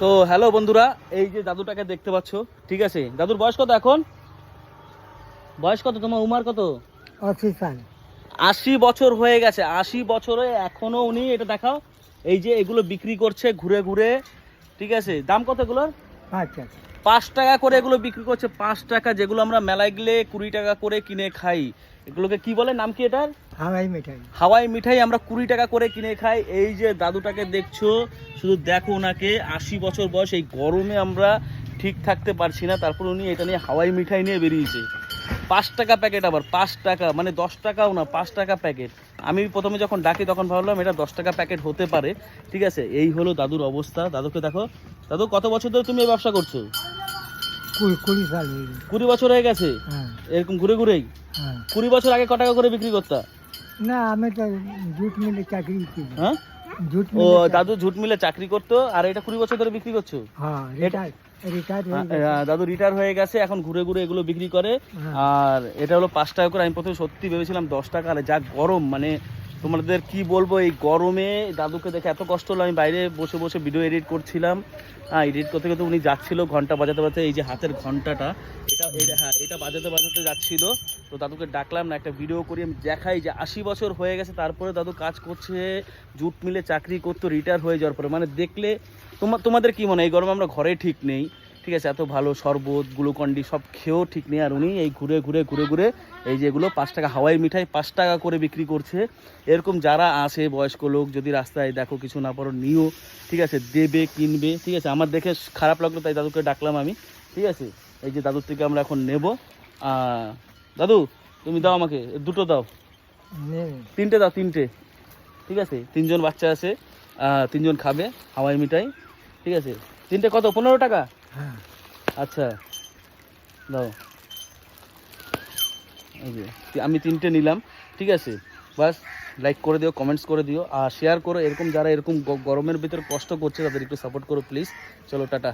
তো হ্যালো বন্ধুরা এই যে দাদুটাকে দেখতে পাচ্ছ ঠিক আছে? দাদুর বয়স কত এখন? বয়স কত তোমার? উমার কত? আশি বছর হয়ে গেছে আশি বছরে এখনও উনি এটা দেখাও এই যে এগুলো বিক্রি করছে ঘুরে ঘুরে ঠিক আছে? দাম কত এগুলোর? আচ্ছা পাঁচ টাকা করে এগুলো বিক্রি করছে পাঁচ টাকা যেগুলো আমরা মেলায় গেলে কুড়ি টাকা করে কিনে খাই। এগুলোকে কি বলে? নাম কি এটার? হাওয়াই মিঠাই। হাওয়াই মিঠাই আমরা কুড়ি টাকা করে কিনে খাই। এই যে দাদুটাকে দেখছ শুধু দেখো ওনাকে আশি বছর বয়স এই গরমে আমরা ঠিক থাকতে পারছি না। তারপর উনি এটা নিয়ে হাওয়াই মিঠাই নিয়ে বেরিয়েছে। পাঁচ টাকা প্যাকেট আবার পাঁচ টাকা মানে দশ টাকাও না পাঁচ টাকা প্যাকেট। আমি প্রথমে যখন ডাকি তখন ভাবলাম এটা দশ টাকা প্যাকেট হতে পারে। ঠিক আছে এই হলো দাদুর অবস্থা। দাদুকে দেখো। দাদু কত বছর ধরে তুমি এই ব্যবসা করছ? কুড়ি সাল হয়ে গেছে। কুড়ি বছর হয়ে গেছে? হ্যাঁ। এরকম ঘুরে ঘুরেই? হ্যাঁ। কুড়ি বছর আগে ক টাকা করে বিক্রি করতা? না আমি তো জুট মিলে চাকরি হ্যাঁ? জুট ও দাদু ঝুট মিলে চাকরি করতো আর এটা কুড়ি বছর ধরে বিক্রি করছ? হ্যাঁ দাদু রিটায়ার হয়ে গেছে এখন ঘুরে ঘুরে এগুলো বিক্রি করে। আর এটা হলো পাঁচ টাকা করে আমি প্রথমে সত্যি ভেবেছিলাম দশ টাকা আর যা গরম মানে তোমাদের কি বলব, এই গরমে দাদুকে দেখে এত কষ্ট হলো, আমি বাইরে বসে বসে ভিডিও এডিট করছিলাম। হ্যাঁ এডিট করতে করতে উনি যাচ্ছিল ঘণ্টা বাজাতে বাজাতে, এই যে হাতের ঘন্টাটা, এটা এটা হ্যাঁ এটা বাজাতে বাজাতে যাচ্ছিল। তো দাদুকে ডাকলাম না, একটা ভিডিও করি, আমি দেখাই যে আশি বছর হয়ে গেছে, তারপরে দাদু কাজ করছে, জুট মিলে চাকরি করতো রিটায়ার হয়ে যাওয়ার পরে। মানে দেখলে তোমার তোমাদের কি মনে হয়, এই গরমে আমরা ঘরে ঠিক নেই? ঠিক আছে এত ভালো শরবত গ্লুকন্ডি সব খেয়েও ঠিক নেই আর উনি এই ঘুরে ঘুরে ঘুরে ঘুরে এই যেগুলো পাঁচ টাকা হাওয়াই মিঠাই পাঁচ টাকা করে বিক্রি করছে। এরকম যারা আসে বয়স্ক লোক যদি রাস্তায় দেখো কিছু না পারো নিও ঠিক আছে দেবে কিনবে ঠিক আছে আমার দেখে খারাপ লাগল তাই দাদুকে ডাকলাম আমি ঠিক আছে এই যে দাদুর থেকে আমরা এখন নেব। দাদু তুমি দাও আমাকে দুটো দাও। তিনটে দাও তিনটে ঠিক আছে তিনজন বাচ্চা আছে তিনজন খাবে হাওয়াই মিঠাই ঠিক আছে তিনটে কত পনেরো টাকা? আচ্ছা দাও। আমি তিনটে নিলাম, ঠিক আছে? বাস লাইক করে দিও কমেন্টস করে দিও, আর শেয়ার করো, এরকম যারা এরকম গরমের ভিতরে কষ্ট করছে, তাদের একটু সাপোর্ট করো প্লিজ চলো, টাটা।